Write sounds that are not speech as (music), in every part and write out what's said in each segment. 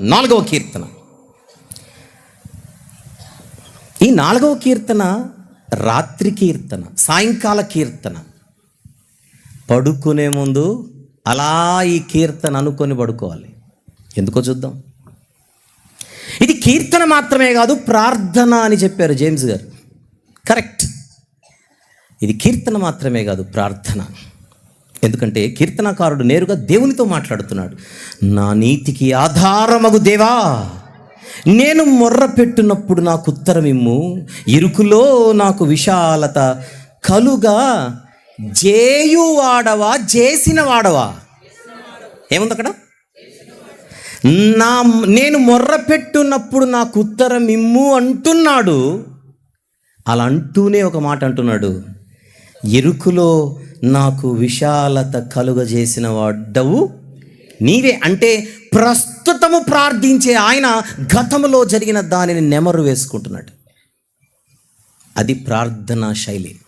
నాలుగవ కీర్తన. ఈ నాలుగవ కీర్తన రాత్రి కీర్తన సాయంకాల కీర్తన. పడుకునే ముందు అలా ఈ కీర్తన అనుకొని పడుకోవాలి. ఎందుకో చూద్దాం. ఇది కీర్తన మాత్రమే కాదు ప్రార్థన అని చెప్పారు జేమ్స్ గారు. కరెక్ట్. ఇది కీర్తన మాత్రమే కాదు ప్రార్థన. ఎందుకంటే కీర్తనకారుడు నేరుగా దేవునితో మాట్లాడుతున్నాడు. నా నీతికి ఆధారమగు దేవా నేను మొర్ర పెట్టినప్పుడు నాకు ఉత్తరమిమ్ము ఇరుకులో నాకు విశాలత కలుగా జేయువాడవా చేసిన వాడవా ఏముంది అక్కడ? నా నేను మొర్ర పెట్టున్నప్పుడు నాకు ఉత్తరం ఇమ్ము అంటున్నాడు. అలా అంటూనే ఒక మాట అంటున్నాడు. ఎరుకులో నాకు విశాలత కలుగజేసిన వాడవు నీవే అంటే ప్రస్తుతము ప్రార్థించే ఆయన గతంలో జరిగిన దానిని నెమరు వేసుకుంటున్నాడు. అది ప్రార్థనా శైలి.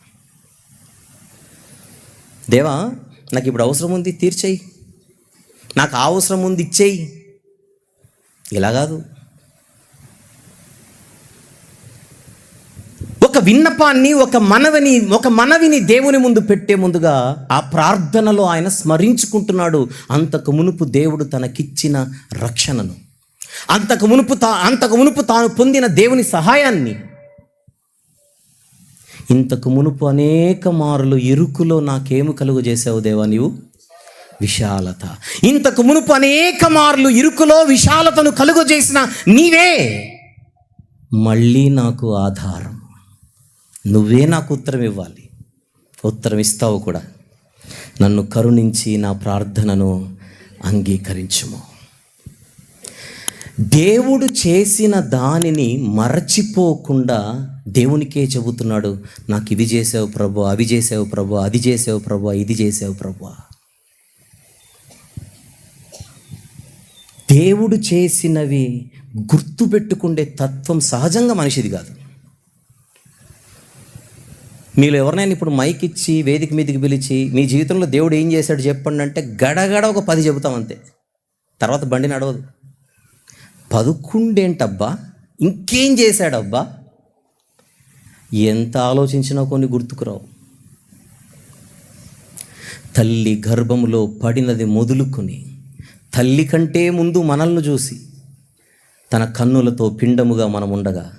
దేవా నాకు ఇప్పుడు అవసరం ఉంది తీర్చేయి. నాకు ఆ అవసరం ఉంది ఇచ్చేయి. ఇలా కాదు. ఒక విన్నపాన్ని ఒక మనవిని ఒక మనవిని దేవుని ముందు పెట్టే ముందుగా ఆ ప్రార్థనలో ఆయన స్మరించుకుంటున్నాడు. అంతకు మునుపు దేవుడు తనకిచ్చిన రక్షణను. అంతకు మునుపు తా అంతకు మునుపు తాను పొందిన దేవుని సహాయాన్ని. ఇంతకు మునుపు అనేక మారులు ఇరుకులో నాకేమి కలుగు చేసావు దేవా నీవు? విశాలత. ఇంతకు మునుపు అనేక మార్లు ఇరుకులో విశాలతను కలుగజేసిన నీవే. మళ్ళీ నాకు ఆధారం. నువ్వే నాకు ఉత్తరం ఇవ్వాలి. ఉత్తరం ఇస్తావు కూడా. నన్ను కరుణించి నా ప్రార్థనను అంగీకరించుము. దేవుడు చేసిన దానిని మరచిపోకుండా దేవునికే చెబుతున్నాడు నాకు ఇది చేసావు ప్రభు అవి చేసావు ప్రభు అది చేసావు ప్రభు ఇది చేసావు ప్రభు. దేవుడు చేసినవి గుర్తుపెట్టుకుండే తత్వం సహజంగా మనిషిది కాదు. మీరు ఎవరినైనా ఇప్పుడు మైక్ ఇచ్చి వేదిక మీదకి పిలిచి మీ జీవితంలో దేవుడు ఏం చేశాడు చెప్పండి అంటే గడగడ ఒక పది చెబుతాం అంతే. తర్వాత బండి నడవదు. పదుకుండేంటబ్బా? ఇంకేం చేశాడబ్బా? ఎంత ఆలోచించినా కొన్ని గుర్తుకురావు తల్లి గర్భములో పడినది మొదలుకొని తల్లి కంటే ముందు మనల్ని చూసి తన కన్నులతో పిండముగా మనం ఉండగా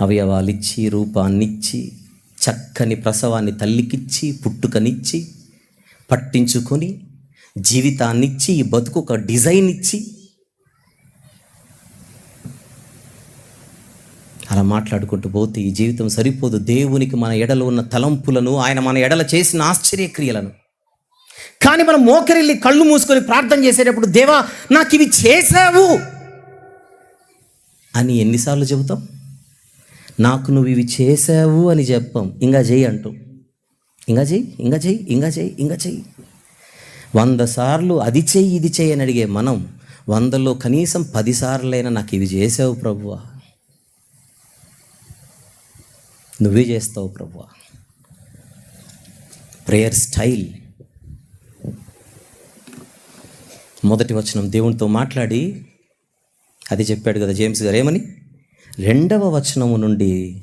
అవయవాలిచ్చి రూపాన్నిచ్చి చక్కని ప్రసవాన్ని తల్లికిచ్చి పుట్టుకనిచ్చి పట్టించుకొని జీవితాన్నిచ్చి ఈ బతుకు ఒక డిజైన్ ఇచ్చి అలా మాట్లాడుకుంటూ పోతే ఈ జీవితం సరిపోదు. దేవునికి మన ఎడలో ఉన్న తలంపులను ఆయన మన ఎడల చేసిన ఆశ్చర్యక్రియలను. కానీ మనం మోకరిల్లి కళ్ళు మూసుకొని ప్రార్థన చేసేటప్పుడు దేవా నాకు ఇవి చేసావు అని ఎన్నిసార్లు చెబుతాం? నాకు నువ్వు ఇవి చేసావు అని చెప్పాం. ఇంకా చేయి అంటూ. ఇంకా చెయ్యి ఇంకా చెయ్యి ఇంకా చెయ్యి ఇంకా చెయ్యి వంద సార్లు అది చెయ్యి ఇది చెయ్యి అని అడిగే మనం వందలో కనీసం పదిసార్లైనా నాకు ఇవి చేసావు ప్రభువా. నువ్వే చేస్తావు ప్రభువా. Prayer style. మొదటి వచనం దేవునితో మాట్లాడి అది చెప్పాడు కదా జేమ్స్ గారు ఏమని? రెండవ వచనము నుండి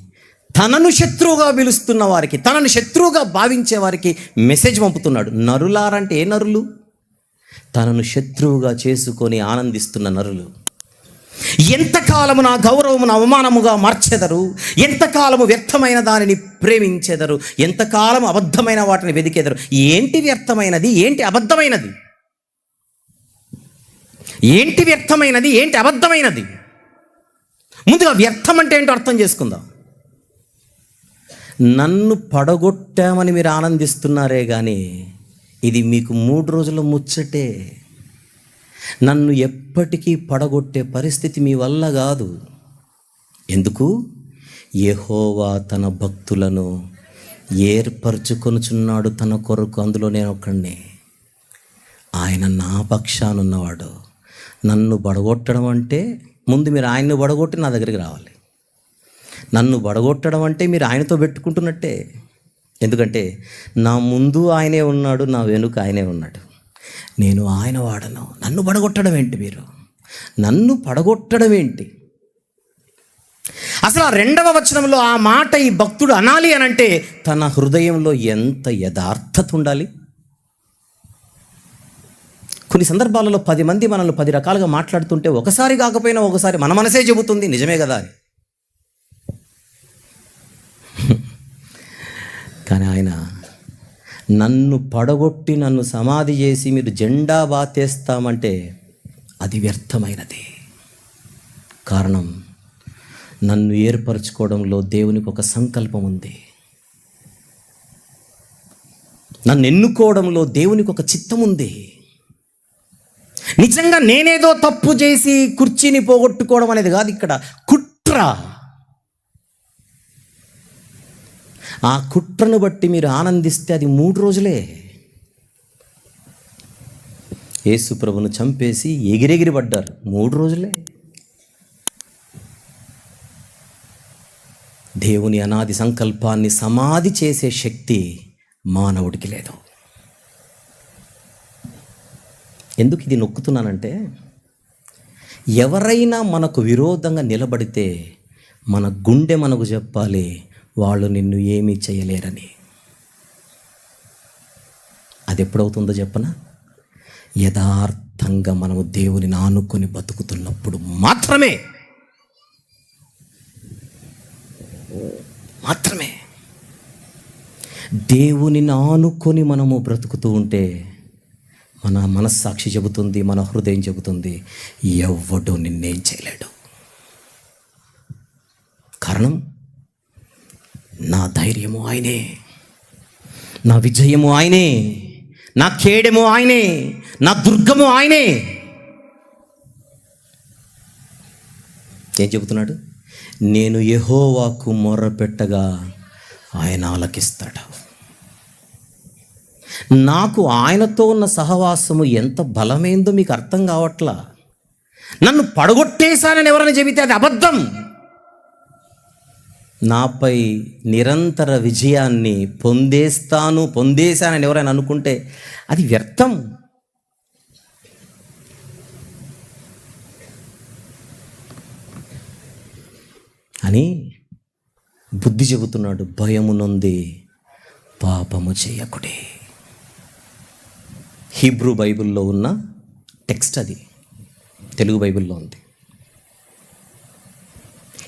తనను శత్రువుగా పిలుస్తున్న వారికి తనను శత్రువుగా భావించే వారికి మెసేజ్ పంపుతున్నాడు. నరులారంటే ఏ నరులు? తనను శత్రువుగా చేసుకొని ఆనందిస్తున్న నరులు. ఎంతకాలము నా గౌరవమును అవమానముగా మార్చెదరు? ఎంతకాలము వ్యర్థమైన దానిని ప్రేమించెదరు? ఎంతకాలము అబద్ధమైన వాటిని వెదికెదరు? ఏంటి వ్యర్థమైనది? ఏంటి అబద్ధమైనది? ఏంటి వ్యర్థమైనది? ఏంటి అబద్ధమైనది? ముందుగా వ్యర్థం అంటే ఏంటో అర్థం చేసుకుందాం. నన్ను పడగొట్టామని మీరు ఆనందిస్తున్నారే కానీ ఇది మీకు మూడు రోజుల ముచ్చటే. నన్ను ఎప్పటికీ పడగొట్టే పరిస్థితి మీ వల్ల కాదు. ఎందుకు? యహోవా తన భక్తులను ఏర్పరచుకొనుచున్నాడు తన కొరకు అందులో నేను ఒక్కడిని. ఆయన నా పక్షానున్నవాడు. నన్ను పడగొట్టడం అంటే ముందు మీరు ఆయన్ని బడగొట్టి నా దగ్గరికి రావాలి. నన్ను బడగొట్టడం అంటే మీరు ఆయనతో పెట్టుకుంటున్నట్టే. ఎందుకంటే నా ముందు ఆయనే ఉన్నాడు నా వెనుక ఆయనే ఉన్నాడు. నేను ఆయన వాడను. నన్ను పడగొట్టడం ఏంటి మీరు? నన్ను పడగొట్టడం ఏంటి? అసలు ఆ రెండవ వచనంలో ఆ మాట ఈ భక్తుడు అనాలి అని అంటే తన హృదయంలో ఎంత యథార్థత ఉండాలి? కొన్ని సందర్భాలలో పది మంది మనల్ని పది రకాలుగా మాట్లాడుతుంటే ఒకసారి కాకపోయినా ఒకసారి మన మనసే చెబుతుంది. నిజమే కదా అని (laughs) కానీ ఆయన నన్ను పడగొట్టి నన్ను సమాధి చేసి మీరు జెండా బాతేస్తామంటే అది వ్యర్థమైనది. కారణం నన్ను ఏర్పరచుకోవడంలో దేవునికి ఒక సంకల్పం ఉంది. నన్ను ఎన్నుకోవడంలో దేవునికి ఒక చిత్తం ఉంది. నిజంగా నేనేదో తప్పు చేసి కుర్చీని పోగొట్టుకోవడం అనేది కాదు ఇక్కడ. కుట్ర. ఆ కుట్రను బట్టి మీరు ఆనందిస్తే అది మూడు రోజులే. యేసు ప్రభును చంపేసి ఎగిరెగిరి పడ్డారు. మూడు రోజులే. దేవుని అనాది సంకల్పాన్ని సమాధి చేసే శక్తి మానవుడికి లేదు. ఎందుకు ఇది నొక్కుతున్నానంటే ఎవరైనా మనకు విరోధంగా నిలబడితే మన గుండె మనకు చెప్పాలి వాళ్ళు నిన్ను ఏమీ చేయలేరని. అది ఎప్పుడవుతుందో చెప్పనా? యథార్థంగా మనము దేవుని ఆనుకొని బతుకుతున్నప్పుడు మాత్రమే. మాత్రమే. దేవుని ఆనుకొని మనము బ్రతుకుతూ ఉంటే మన మనస్సాక్షి చెబుతుంది మన హృదయం చెబుతుంది ఎవ్వడు నిన్నేం చేయలేడు. కారణం నా ధైర్యము ఆయనే నా విజయము ఆయనే నా కేడెము ఆయనే నా దుర్గము ఆయనే. ఏం చెబుతున్నాడు? నేను యహోవాకు మొర్ర పెట్టగా ఆయన ఆలకిస్తాడు. నాకు ఆయనతో ఉన్న సహవాసము ఎంత బలమైందో మీకు అర్థం కావట్లా? నన్ను పడగొట్టేశానని ఎవరైనా చెబితే అది అబద్ధం. నాపై నిరంతర విజయాన్ని పొందేస్తాను పొందేశానని ఎవరైనా అనుకుంటే అది వ్యర్థం. అని బుద్ధి చెబుతున్నాడు భయమునుంది పాపము చేయకుడే. హీబ్రూ బైబిల్లో ఉన్న టెక్స్ట్ అది. తెలుగు బైబిల్లో ఉంది.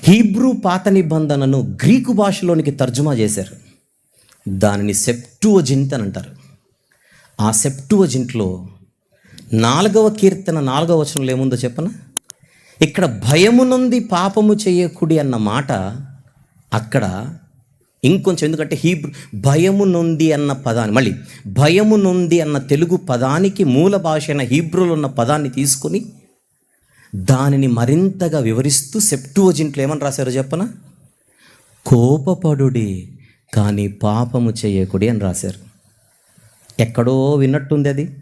హీబ్రూ పాత నిబంధనను గ్రీకు భాషలోనికి తర్జుమా చేశారు. దానిని సెప్టువజింట్ అని అంటారు. ఆ సెప్టువజింట్లో నాలుగవ కీర్తన నాలుగవ వచనంలో ఏముందో చెప్పనా? ఇక్కడ భయమునంది పాపము చేయకుడి అన్న మాట అక్కడ ఇంకొంచెం ఎందుకంటే హీబ్రూ భయము నుండి అన్న పదాన్ని మళ్ళీ భయము నుండి అన్న తెలుగు పదానికి మూల భాష అయిన హీబ్రూలో ఉన్న పదాన్ని తీసుకొని దానిని మరింతగా వివరిస్తూ సెప్టువజింట్లో ఏమని రాశారు చెప్పన? కోపపడుడి కానీ పాపము చేయకుడి అని రాశారు. ఎక్కడో విన్నట్టుంది అది.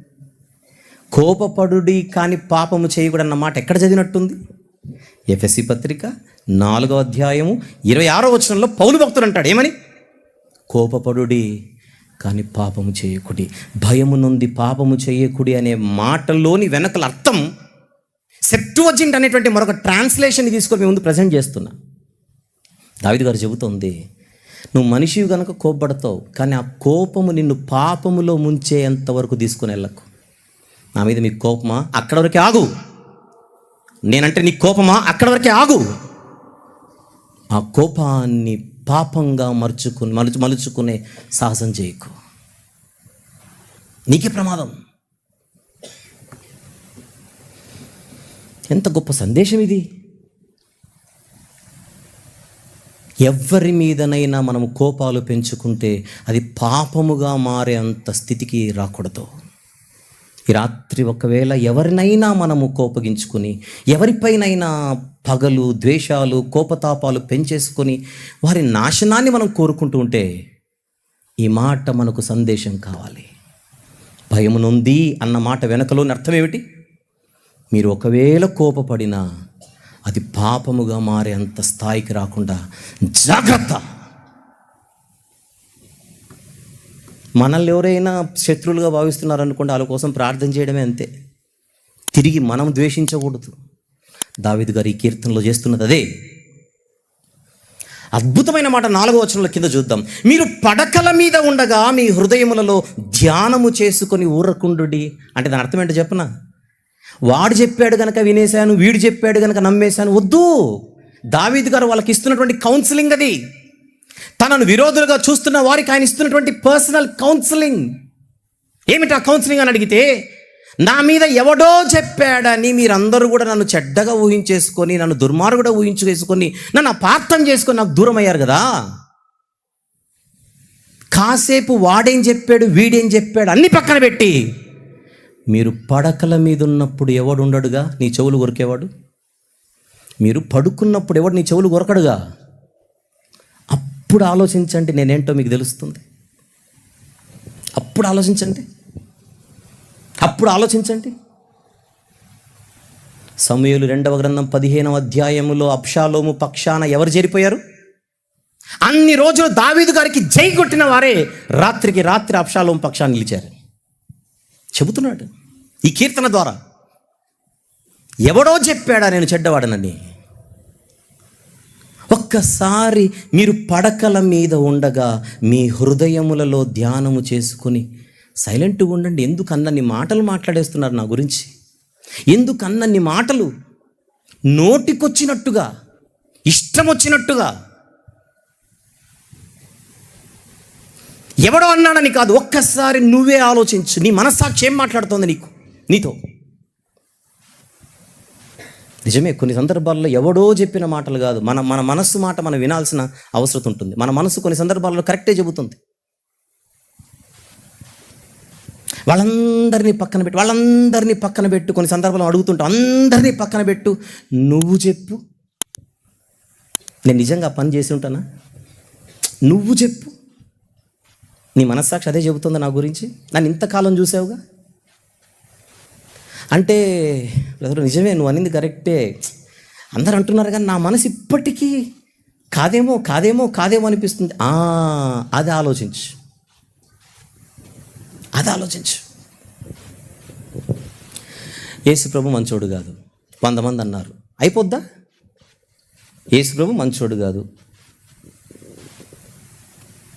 కోపపడుడి కానీ పాపము చేయకూడన్న మాట ఎక్కడ చదివినట్టుంది? ఎఫ్ఎస్సి పత్రిక నాలుగో అధ్యాయము ఇరవై ఆరో వచనంలో పౌలు భక్తుడు అంటాడు. ఏమని? కోపపడుడి కానీ పాపము చేయకుడి. భయము నుండి పాపము చేయకుడి అనే మాటలోని వెనకల అర్థం సెప్టువజింట్ అనేటువంటి మరొక ట్రాన్స్లేషన్ తీసుకొని మేము ముందు ప్రజెంట్ చేస్తున్నా. దావిద్ గారు చెబుతోంది నువ్వు మనిషివి కనుక కోపపడతావు కానీ ఆ కోపము నిన్ను పాపములో ముంచేంత వరకు తీసుకుని వెళ్ళకు. నా మీద మీ కోపమా? అక్కడ వరకే ఆగు. నేనంటే నీ కోపమా? అక్కడ వరకే ఆగు. ఆ కోపాన్ని పాపంగా మరుచుకుని మలుచు మలుచుకునే సాహసం చేయకు. నీకే ప్రమాదం. ఎంత గొప్ప సందేశం ఇది. ఎవరి మీదనైనా మనము కోపాలు పెంచుకుంటే అది పాపముగా మారే అంత స్థితికి రాకూడదు. ఈ రాత్రి ఒకవేళ ఎవరినైనా మనము కోపగించుకుని ఎవరిపైనైనా పగలు ద్వేషాలు కోపతాపాలు పెంచేసుకొని వారి నాశనాన్ని మనం కోరుకుంటూ ఉంటే ఈ మాట మనకు సందేశం కావాలి. భయమునుంది అన్న మాట వెనకలోని అర్థం ఏమిటి? మీరు ఒకవేళ కోపపడినా అది పాపముగా మారే అంత స్థాయికి రాకుండా జాగ్రత్త! మనల్ని ఎవరైనా శత్రువులుగా భావిస్తున్నారనుకోండి వాళ్ళ కోసం ప్రార్థన చేయడమే అంతే. తిరిగి మనం ద్వేషించకూడదు. దావిద్ గారు ఈ కీర్తనలో చేస్తున్నది అదే. అద్భుతమైన మాట నాలుగో వచనంలో కింద చూద్దాం. మీరు పడకల మీద ఉండగా మీ హృదయములలో ధ్యానము చేసుకొని ఊరకుండు అంటే దాని అర్థం ఏంటో చెప్పనా? వాడు చెప్పాడు గనక వినేశాను వీడు చెప్పాడు గనక నమ్మేశాను వద్దు. దావీద్ గారు వాళ్ళకి ఇస్తున్నటువంటి కౌన్సిలింగ్ అది. తనను విరోధులుగా చూస్తున్న వారికి ఆయన ఇస్తున్నటువంటి పర్సనల్ కౌన్సిలింగ్. ఏమిటి ఆ కౌన్సిలింగ్ అని అడిగితే నా మీద ఎవడో చెప్పాడని మీరందరూ కూడా నన్ను చెడ్డగా ఊహించేసుకొని నన్ను దుర్మార్గుడా ఊహించేసుకొని నన్ను అపార్థం చేసుకొని నాకు దూరం అయ్యారు కదా? కాసేపు వాడేం చెప్పాడు వీడేం చెప్పాడు అన్ని పక్కన పెట్టి. మీరు పడకల మీద ఉన్నప్పుడు ఎవడు ఉండడుగా? నీ చెవులు కొరికేవాడు? మీరు పడుకున్నప్పుడు ఎవడు నీ చెవులు కొరకడుగా? అప్పుడు ఆలోచించండి నేనేంటో మీకు తెలుస్తుంది. అప్పుడు ఆలోచించండి. అప్పుడు ఆలోచించండి. సమయలు రెండవ గ్రంథం పదిహేనవ అధ్యాయములో అప్షాలోము పక్షాన ఎవరు చేరిపోయారు? అన్ని రోజులు దావీదు గారికి జై కొట్టిన వారే రాత్రికి రాత్రి అప్షాలోము పక్షాన్ని నిలిచారు. చెబుతున్నాడు ఈ కీర్తన ద్వారా. ఎవడో చెప్పాడా నేను చెడ్డవాడనని? ఒక్కసారి మీరు పడకల మీద ఉండగా మీ హృదయములలో ధ్యానము చేసుకుని సైలెంట్గా ఉండండి. ఎందుకు అన్నన్ని మాటలు మాట్లాడేస్తున్నారు నా గురించి? ఎందుకు అన్నన్ని మాటలు నోటికొచ్చినట్టుగా ఇష్టం వచ్చినట్టుగా? ఎవడో అన్నాడని కాదు ఒక్కసారి నువ్వే ఆలోచించు. నీ మనస్సాక్షి ఏం మాట్లాడుతోంది నీకు? నీతో. నిజమే కొన్ని సందర్భాల్లో ఎవడో చెప్పిన మాటలు కాదు. మన మన మనస్సు మాట మనం వినాల్సిన అవసరం ఉంటుంది. మన మనసు కొన్ని సందర్భాల్లో కరెక్టే చెబుతుంది. వాళ్ళందరినీ పక్కన పెట్టు వాళ్ళందరినీ పక్కన పెట్టు. కొన్ని సందర్భాలు అడుగుతుంటాం అందరినీ పక్కన పెట్టు నువ్వు చెప్పు. నేను నిజంగా పని చేసి ఉంటానా? నువ్వు చెప్పు. నీ మనస్సాక్షి అదే చెబుతుంది నా గురించి? నన్ను ఇంతకాలం చూసావుగా? అంటే బ్రదర్ నిజమే నువ్వు అనింది కరెక్టే. అందరు అంటున్నారు కానీ నా మనసు ఇప్పటికీ కాదేమో కాదేమో కాదేమో అనిపిస్తుంది. అది ఆలోచించు. అది ఆలోచించు. యేసుప్రభు మంచోడు కాదు. వంద మంది అన్నారు. అయిపోద్దా? యేసుప్రభు మంచోడు కాదు.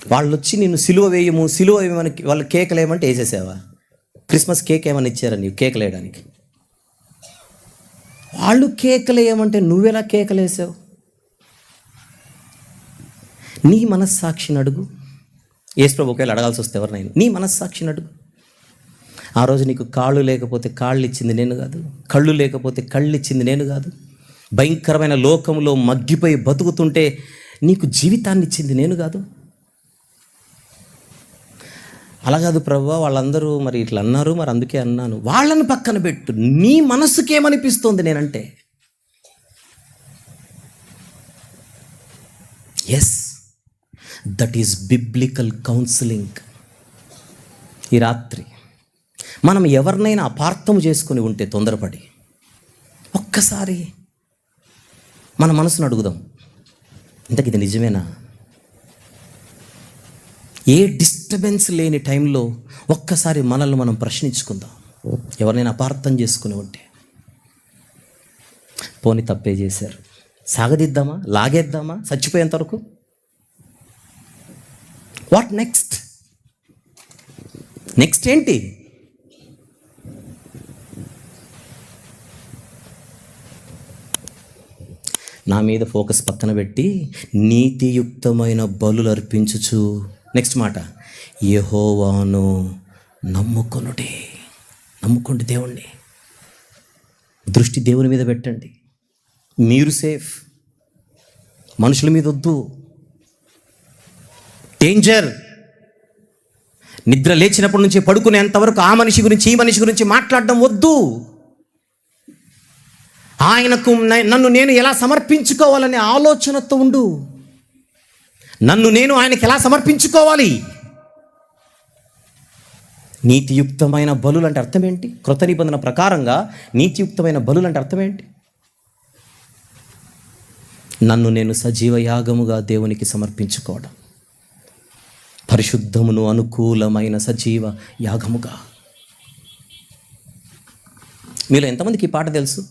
వాళ్ళు వచ్చి నిన్ను సిలువ వేయము సిలువ వేయమని వాళ్ళు కేకలు వేయమంటే వేసేసావా? క్రిస్మస్ కేక్ ఏమని ఇచ్చారా నీవు కేకలు వేయడానికి వాళ్ళు కేకలు వేయమంటే నువ్వెలా కేకలు వేసావు నీ మనస్సాక్షిని అడుగు. ఏసుప్రభు ఒకవేళ అడగాల్సి వస్తే ఎవరినైనా నీ మనస్సాక్షిని అడుగు ఆ రోజు నీకు కాళ్ళు లేకపోతే కాళ్ళు ఇచ్చింది నేను కాదు కళ్ళు లేకపోతే కళ్ళు ఇచ్చింది నేను కాదు. భయంకరమైన లోకంలో మగ్గిపోయి బతుకుతుంటే నీకు జీవితాన్ని ఇచ్చింది నేను కాదు. అలా కాదు ప్రభు వాళ్ళందరూ మరి ఇట్లా అన్నారు మరి అందుకే అన్నాను. వాళ్ళని పక్కన పెట్టు నీ మనసుకేమనిపిస్తోంది నేనంటే. Yes that is biblical counselling ఈ రాత్రి మనం ఎవరినైనా అపార్థం చేసుకుని ఉంటే తొందరపడి ఒక్కసారి మన మనసును అడుగుదాం. ఇంతకు ఇది నిజమేనా? ఏ డిస్టర్బెన్స్ లేని టైంలో ఒక్కసారి మనల్ని మనం ప్రశ్నించుకుందాం. ఎవరినైనా అపార్థం చేసుకుని ఉంటే. పోని తప్పే చేశారు. సాగదిద్దామా? లాగేద్దామా? చచ్చిపోయేంత వరకు? వాట్ నెక్స్ట్ నెక్స్ట్ ఏంటి? నా మీద ఫోకస్ పక్కన పెట్టి నీతియుక్తమైన బలులు అర్పించుచు. నెక్స్ట్ మాట. యహోవాను నమ్ముకొనుటే. నమ్ముకోండి దేవుణ్ణి. దృష్టి దేవుని మీద పెట్టండి. మీరు సేఫ్ మనుషుల మీద వద్దు. డేంజర్ నిద్ర లేచినప్పటి నుంచి పడుకునేంతవరకు ఆ మనిషి గురించి ఈ మనిషి గురించి మాట్లాడడం వద్దు. ఆయనకు నన్ను నేను ఎలా సమర్పించుకోవాలనే ఆలోచనతో ఉండు. నన్ను నేను ఆయనకి ఎలా సమర్పించుకోవాలి? నీతియుక్తమైన బలులు అంటే అర్థం ఏంటి? కృత నిబంధన ప్రకారంగా నీతియుక్తమైన బలులు అంటే అర్థం ఏంటి? నన్ను నేను సజీవ యాగముగా దేవునికి సమర్పించుకోవడం. పరిశుద్ధమును అనుకూలమైన సజీవ యాగముగా. మీలో ఎంతమందికి ఈ పాట తెలుసు?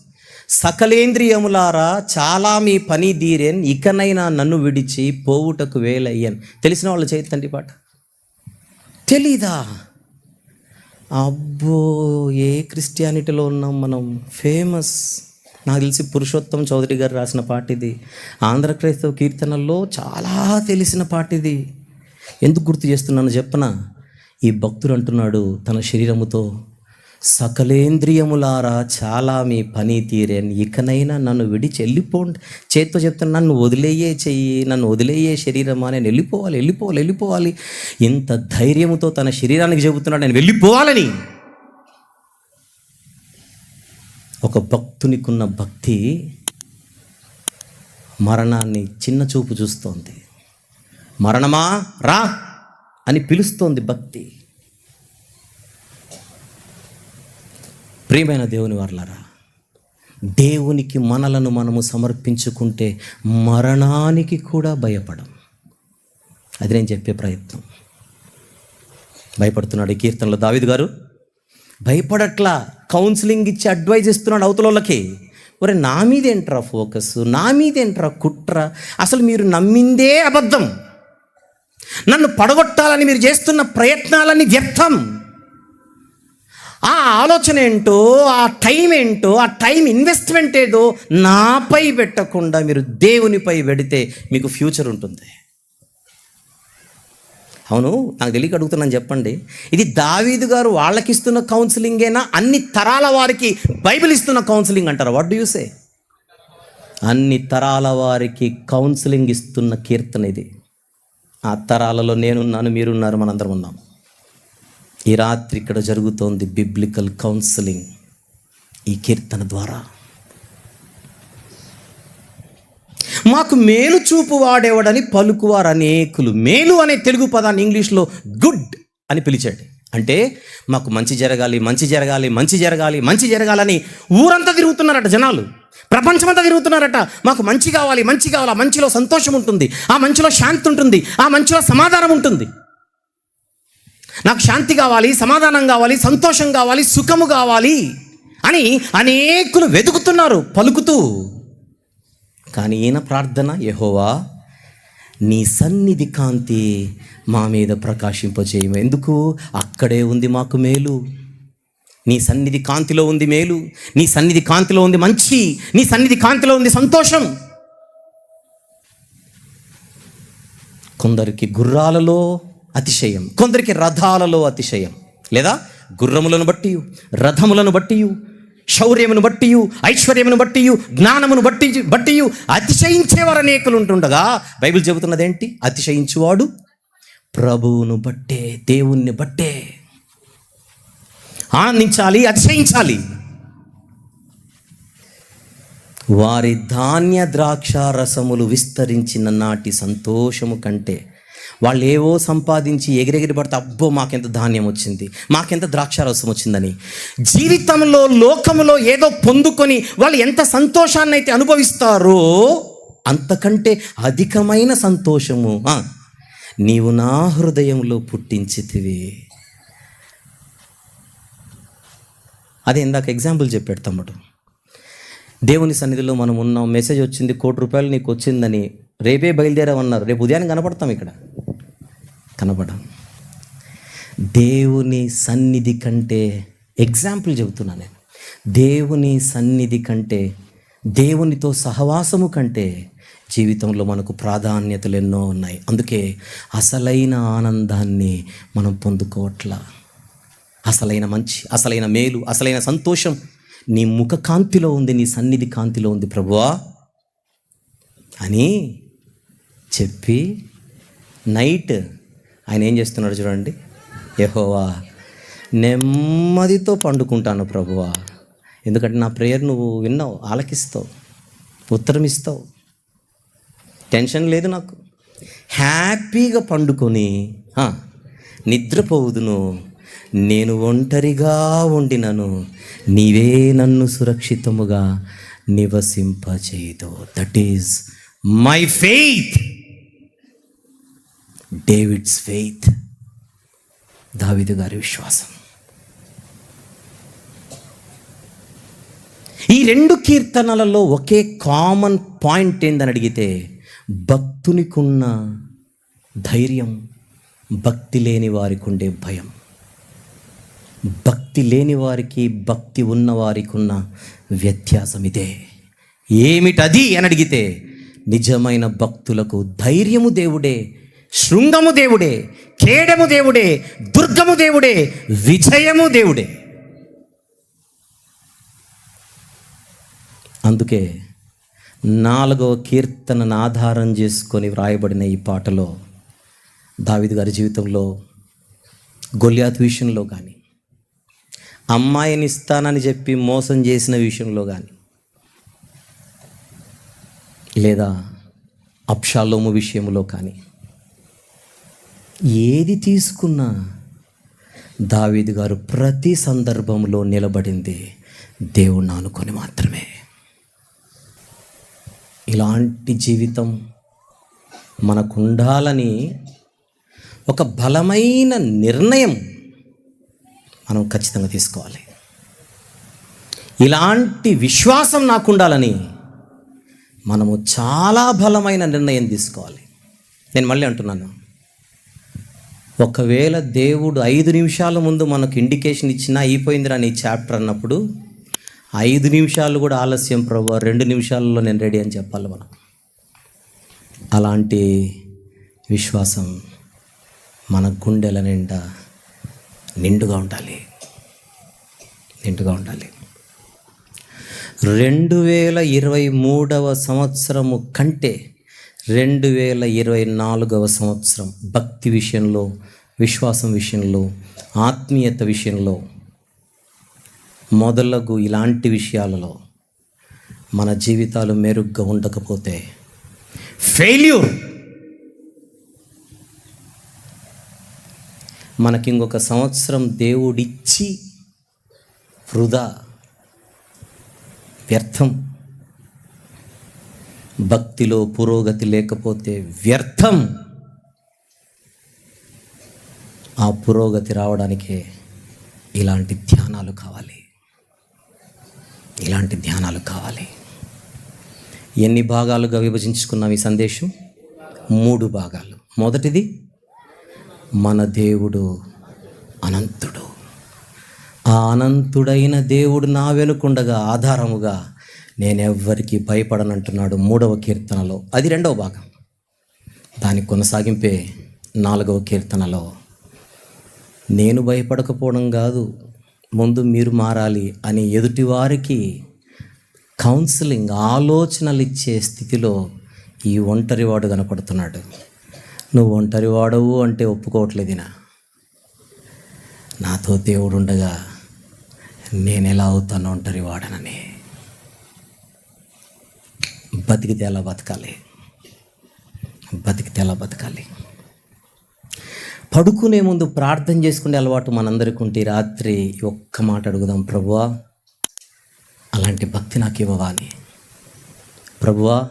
సకలేంద్రియములారా చాలా మీ పని దీరేన్ ఇకనైనా నన్ను విడిచి పోవుటకు వేలయ్యాను. తెలిసిన వాళ్ళు చేతండి పాట? తెలీదా? అబ్బో ఏ క్రిస్టియానిటీలో ఉన్నాం మనం? ఫేమస్. నాకు తెలిసి పురుషోత్తం చౌదరి గారు రాసిన పాట ఇది ఆంధ్ర క్రైస్తవ కీర్తనల్లో చాలా తెలిసిన పాట ఇది ఎందుకు గుర్తు చేస్తున్నాను చెప్పనా? ఈ భక్తుడు అంటున్నాడు తన శరీరముతో సకలేంద్రియములారా చాలా మీ పని తీరేన్ ఇకనైనా నన్ను విడిచి వెళ్ళిపోండి చేత్తో చెప్తాను నన్ను వదిలేయే చెయ్యి నన్ను వదిలేయే శరీరమా? నేను వెళ్ళిపోవాలి వెళ్ళిపోవాలి వెళ్ళిపోవాలి. ఇంత ధైర్యముతో తన శరీరానికి చెబుతున్నాడు నేను వెళ్ళిపోవాలని. ఒక భక్తునికున్న భక్తి మరణాన్ని చిన్న చూపు చూస్తోంది. మరణమా? రా! అని పిలుస్తోంది భక్తి. ప్రియమైన దేవుని వర్లరా దేవునికి మనలను మనము సమర్పించుకుంటే మరణానికి కూడా భయపడం. అది నేను చెప్పే ప్రయత్నం. భయపడుతున్నాడు ఈ కీర్తనలో దావిద్ గారు. భయపడట్లా కౌన్సిలింగ్ ఇచ్చి అడ్వైజ్ ఇస్తున్నాడు అవతలకి ఒరే నా మీదేంట్రా ఫోకస్? నా మీదేంట్రా కుట్ర? అసలు మీరు నమ్మిందే అబద్ధం. నన్ను పడగొట్టాలని మీరు చేస్తున్న ప్రయత్నాలన్నీ వ్యర్థం. ఆ ఆలోచన ఏంటో ఆ టైం ఏంటో ఆ టైం ఇన్వెస్ట్మెంట్ ఏదో నాపై పెట్టకుండా మీరు దేవునిపై పెడితే మీకు ఫ్యూచర్ ఉంటుంది. అవును నాకు తెలియక అడుగుతున్నాను చెప్పండి. ఇది దావీదు గారు వాళ్ళకి ఇస్తున్న కౌన్సిలింగేనా? అన్ని తరాల వారికి బైబిల్ ఇస్తున్న కౌన్సిలింగ్ అంటారు? వాట్ డూ సే అన్ని తరాల వారికి కౌన్సిలింగ్ ఇస్తున్న కీర్తన ఇది. ఆ తరాలలో నేనున్నాను మీరున్నారు మనందరం ఉన్నాం ఈ రాత్రి ఇక్కడ జరుగుతోంది బిబ్లికల్ కౌన్సిలింగ్ ఈ కీర్తన ద్వారా. మాకు మేలు చూపు వాడేవాడని పలుకువారు అనేకులు. మేలు అనే తెలుగు పదాన్ని ఇంగ్లీష్లో గుడ్ అని పిలిచాడు. అంటే మాకు మంచి జరగాలి మంచి జరగాలి మంచి జరగాలి మంచి జరగాలని ఊరంతా తిరుగుతున్నారట జనాలు. ప్రపంచమంతా తిరుగుతున్నారట. మాకు మంచి కావాలి మంచి కావాలి. ఆ మంచిలో సంతోషం ఉంటుంది ఆ మంచిలో శాంతి ఉంటుంది ఆ మంచిలో సమాధానం ఉంటుంది. నాకు శాంతి కావాలి సమాధానం కావాలి సంతోషం కావాలి సుఖము కావాలి అని అనేకులు వెతుకుతున్నారు పలుకుతూ. కానీ ఈయన ప్రార్థన యహోవా నీ సన్నిధి కాంతి మా మీద ప్రకాశింపజేయము ఎందుకు? అక్కడే ఉంది మాకు మేలు. నీ సన్నిధి కాంతిలో ఉంది మేలు. నీ సన్నిధి కాంతిలో ఉంది మంచి. నీ సన్నిధి కాంతిలో ఉంది సంతోషం. కొందరికి గుర్రాలలో అతిశయం కొందరికి రథాలలో అతిశయం. లేదా? గుర్రములను బట్టి రథములను బట్టి శౌర్యమును బట్టి ఐశ్వర్యమును బట్టి జ్ఞానమును బట్టి బట్టి అతిశయించేవారు అనేకులు ఉంటుండగా బైబిల్ చెబుతున్నదేంటి? అతిశయించువాడు ప్రభువును బట్టే దేవుణ్ణి బట్టే. ఆనందించాలి అతిశయించాలి. వారి ధాన్య ద్రాక్ష రసములు విస్తరించిన నాటి సంతోషము కంటే వాళ్ళు ఏవో సంపాదించి ఎగిరెగిరి పడితే అబ్బో మాకెంత ధాన్యం వచ్చింది మాకెంత ద్రాక్షారసం వచ్చిందని. జీవితంలో లోకములో ఏదో పొందుకొని వాళ్ళు ఎంత సంతోషాన్ని అయితే అనుభవిస్తారో అంతకంటే అధికమైన సంతోషము నీవు నా హృదయంలో పుట్టించితివి. అదే ఇందాక ఎగ్జాంపుల్ చెప్పాడు తమ్ముడు. దేవుని సన్నిధిలో మనం ఉన్నాం మెసేజ్ వచ్చింది కోటి రూపాయలు నీకు వచ్చిందని రేపే బయలుదేరా ఉన్నారు రేపు ఉదయాన్నే కనపడతాం ఇక్కడ. కనపడం దేవుని సన్నిధి కంటే ఎగ్జాంపుల్ చెబుతున్నా నేను. దేవుని సన్నిధి కంటే దేవునితో సహవాసము కంటే జీవితంలో మనకు ప్రాధాన్యతలు ఎన్నో ఉన్నాయి. అందుకే అసలైన ఆనందాన్ని మనం పొందుకోవట్లా. అసలైన మంచి అసలైన మేలు అసలైన సంతోషం నీ ముఖ కాంతిలో ఉంది నీ సన్నిధి కాంతిలో ఉంది ప్రభువా. అని చెప్పి నైట్ ఆయన ఏం చేస్తున్నాడు చూడండి. యహోవా నెమ్మదితో పండుకుంటాను ప్రభువా. ఎందుకంటే నా ప్రేయర్ నువ్వు విన్నావు ఆలకిస్తావు ఉత్తరం ఇస్తావు టెన్షన్ లేదు నాకు. హ్యాపీగా పండుకొని నిద్రపోవుదును. నేను ఒంటరిగా ఉండినను. నీవే నన్ను సురక్షితముగా నివసింపచేయదు that is my faith David's faith. దావిదు గారి విశ్వాసం. ఈ రెండు కీర్తనలలో ఒకే కామన్ పాయింట్ ఏందని అడిగితే భక్తునికున్న ధైర్యం భక్తి లేని వారికి ఉండే భయం. భక్తి లేని వారికి భక్తి ఉన్న వారికి ఉన్న వ్యత్యాసం ఇదే. ఏమిటది అని అడిగితే నిజమైన భక్తులకు ధైర్యము దేవుడే శృంగము దేవుడే కేడము దేవుడే దుర్గము దేవుడే విజయము దేవుడే. అందుకే నాలుగవ కీర్తనను ఆధారం చేసుకొని వ్రాయబడిన ఈ పాటలో దావిద్ గారి జీవితంలో గొల్యాత్ విషయంలో కానీ అమ్మాయిని ఇస్తానని చెప్పి మోసం చేసిన విషయంలో కానీ లేదా అప్షాలోము విషయంలో కానీ ఏది తీసుకున్నా దావీదు గారు ప్రతి సందర్భంలో నిలబడింది దేవుణ్ణి అనుకొని మాత్రమే. ఇలాంటి జీవితం మనకు ఉండాలని ఒక బలమైన నిర్ణయం మనం ఖచ్చితంగా తీసుకోవాలి. ఇలాంటి విశ్వాసం నాకు ఉండాలని మనము చాలా బలమైన నిర్ణయం తీసుకోవాలి. నేను మళ్ళీ అంటున్నాను. ఒకవేళ దేవుడు ఐదు నిమిషాల ముందు మనకు ఇండికేషన్ ఇచ్చినా అయిపోయిందిరా నీ చాప్టర్ అన్నప్పుడు ఐదు నిమిషాలు కూడా ఆలస్యం ప్రభు రెండు నిమిషాల్లో నేను రెడీ అని చెప్పాలి మనం. అలాంటి విశ్వాసం మన గుండెల నిండా నిండుగా ఉండాలి. నిండుగా ఉండాలి. రెండు వేల ఇరవై మూడవ సంవత్సరము కంటే రెండు వేల ఇరవై నాలుగవ సంవత్సరం భక్తి విషయంలో విశ్వాసం విషయంలో ఆత్మీయత విషయంలో మొదలగు ఇలాంటి విషయాలలో మన జీవితాలు మెరుగ్గా ఉండకపోతే ఫెయిల్యూర్ మనకి ఇంకొక సంవత్సరం దేవుడిచ్చి వృధా వ్యర్థం. భక్తిలో పురోగతి లేకపోతే వ్యర్థం. ఆ పురోగతి రావడానికే ఇలాంటి ధ్యానాలు కావాలి. ఇలాంటి ధ్యానాలు కావాలి. ఎన్ని భాగాలుగా విభజించుకున్నాం ఈ సందేశం? మూడు భాగాలు. మొదటిది మన దేవుడు అనంతుడు. ఆ అనంతుడైన దేవుడు నా వెనుకుండగా ఆధారముగా నేనెవ్వరికి భయపడనంటున్నాడు మూడవ కీర్తనలో. అది రెండవ భాగం. దానికి కొనసాగింపే నాలుగవ కీర్తనలో. నేను భయపడకపోవడం కాదు ముందు మీరు మారాలి అని ఎదుటివారికి కౌన్సిలింగ్ ఆలోచనలు ఇచ్చే స్థితిలో ఈ ఒంటరివాడు కనపడుతున్నాడు. నువ్వు ఒంటరివాడవు అంటే ఒప్పుకోవట్లేదినా నాతో దేవుడు ఉండగా నేను ఎలా అవుతాను ఒంటరి వాడనని బతికితే ఎలా బతకాలి? బతికితే ఎలా బతకాలి? పడుకునే ముందు ప్రార్థన చేసుకునే అలవాటు మనందరికీ ఉంటే రాత్రి ఒక్క మాట అడుగుదాం ప్రభువా అలాంటి భక్తి నాకు ఇవ్వవా అని ప్రభువా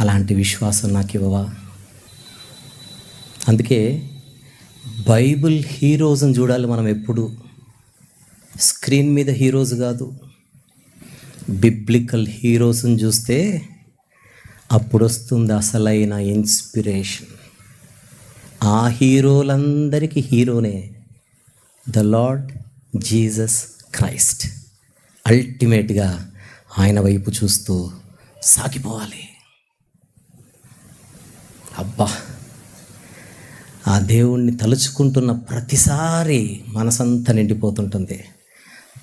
అలాంటి విశ్వాసం నాకు ఇవ్వవా? అందుకే బైబిల్ హీరోస్ని చూడాలి మనం ఎప్పుడు. స్క్రీన్ మీద హీరోస్ కాదు బిబ్లికల్ హీరోస్ని చూస్తే అప్పుడు వస్తుంది అసలైన ఇన్స్పిరేషన్ ఆ హీరోలందరికీ హీరోనే ద లార్డ్ జీసస్ క్రైస్ట్ అల్టిమేట్గా ఆయన వైపు చూస్తూ సాగిపోవాలి. అబ్బా! ఆ దేవుణ్ణి తలుచుకుంటున్న ప్రతిసారి మనసంతా నిండిపోతుంటుంది.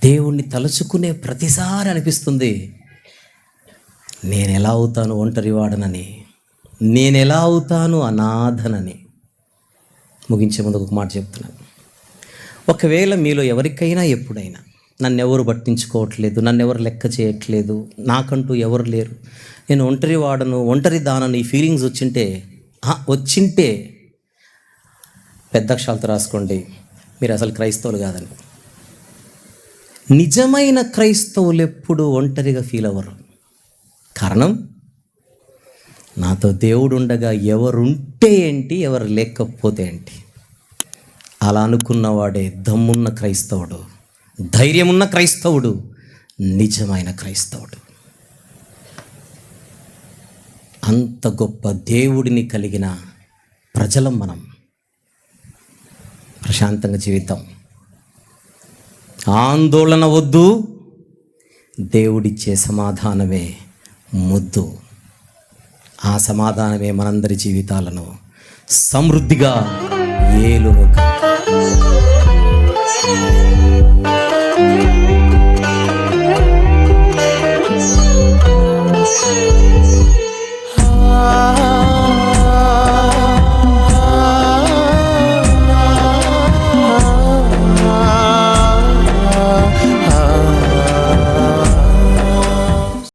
దేవుణ్ణి తలుచుకునే ప్రతిసారి అనిపిస్తుంది నేను ఎలా అవుతాను ఒంటరివాడనని నేను ఎలా అవుతాను అనాథనని? ముగించే ముందు ఒక మాట చెప్తున్నాను ఒకవేళ మీలో ఎవరికైనా ఎప్పుడైనా నన్ను ఎవరు పట్టించుకోవట్లేదు నన్ను ఎవరు లెక్క చేయట్లేదు నాకంటూ ఎవరు లేరు నేను ఒంటరి వాడను ఒంటరి దానని ఈ ఫీలింగ్స్ వచ్చింటే వచ్చింటే పెద్ద అక్షరాలతో రాసుకోండి. మీరు అసలు క్రైస్తవులు కాదని నిజమైన క్రైస్తవులు ఎప్పుడు ఒంటరిగా ఫీల్ అవ్వరు. కారణం? నాతో దేవుడు ఉండగా ఎవరుంటే ఏంటి ఎవరు లేకపోతే ఏంటి? అలా అనుకున్నవాడే దమ్మున్న క్రైస్తవుడు ధైర్యమున్న క్రైస్తవుడు నిజమైన క్రైస్తవుడు. అంత గొప్ప దేవుడిని కలిగిన ప్రజలం మనం. ప్రశాంతంగా జీవితం ఆందోళన వద్దు. దేవుడిచ్చే సమాధానమే ముద్దు. ఆ సమాధానమే మనందరి జీవితాలను సమృద్ధిగా ఏలును